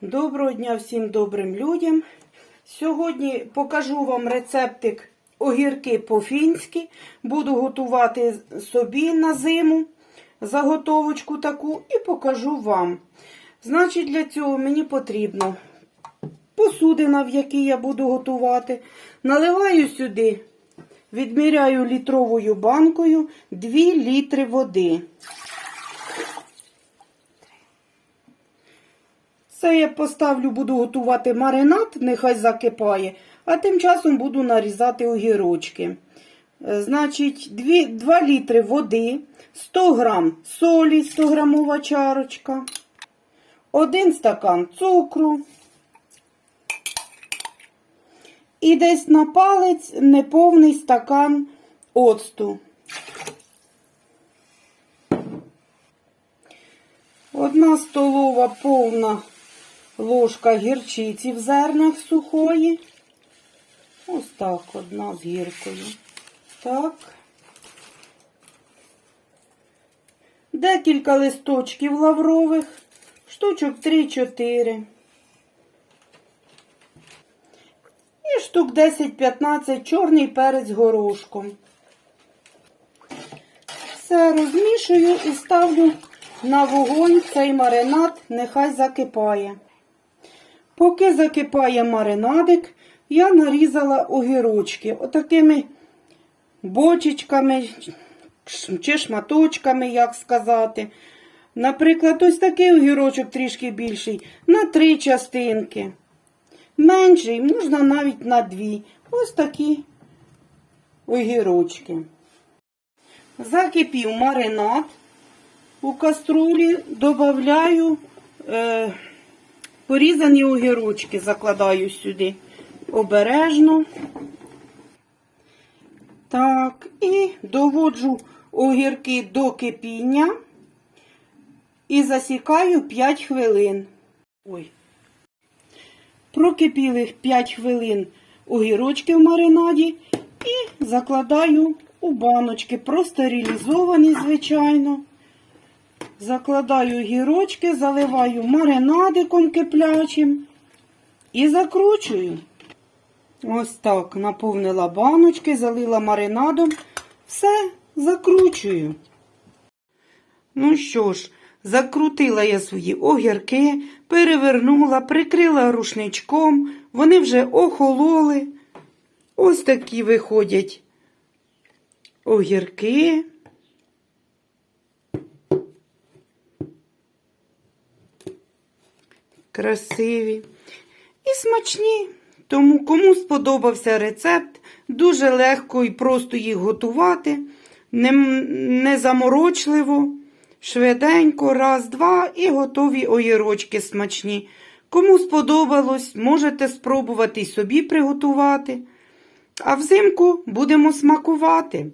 Доброго дня всім добрим людям. Сьогодні покажу вам рецептик огірки по-фінськи. Буду готувати собі на зиму заготовочку таку і покажу вам. Значить, для цього мені потрібно посудина, в якій я буду готувати. Наливаю сюди, відміряю літровою банкою 2 літри води. Це я поставлю, буду готувати маринад, нехай закипає, а тим часом буду нарізати огірочки. Е, Значить, 2, 2 літри води, 100 грам солі, 100 грамова чарочка, 1 стакан цукру. І десь на палець неповний стакан оцту. Одна столова повна ложка гірчиці в зернях сухої. Ось так, одна з гіркою. Так. Декілька листочків лаврових, штучок 3-4. І штук 10-15 чорний перець горошком. Все розмішую і ставлю на вогонь цей маринад, нехай закипає. Поки закипає маринадик, я нарізала огірочки отакими бочечками чи шматочками, як сказати. Наприклад, ось такий огірочок трішки більший, на три частинки. Менший, можна навіть на дві. Ось такі огірочки. Закипів маринад. У каструлі додаю е, порізані огірочки, закладаю сюди обережно. Так, і доводжу огірки до кипіння і засікаю 5 хвилин. Ой. Прокипіли 5 хвилин огірочки в маринаді і закладаю у баночки, простерилізовані, звичайно. Закладаю гірочки, заливаю маринадиком киплячим і закручую. Ось так наповнила баночки, залила маринадом. Все, закручую. Ну що ж, закрутила я свої огірки, перевернула, прикрила рушничком. Вони вже охололи. Ось такі виходять огірки. Красиві і смачні. Тому, кому сподобався рецепт, дуже легко і просто їх готувати, не, заморочливо, швиденько, раз, два і готові огірочки смачні. Кому сподобалось, можете спробувати й собі приготувати. А взимку будемо смакувати.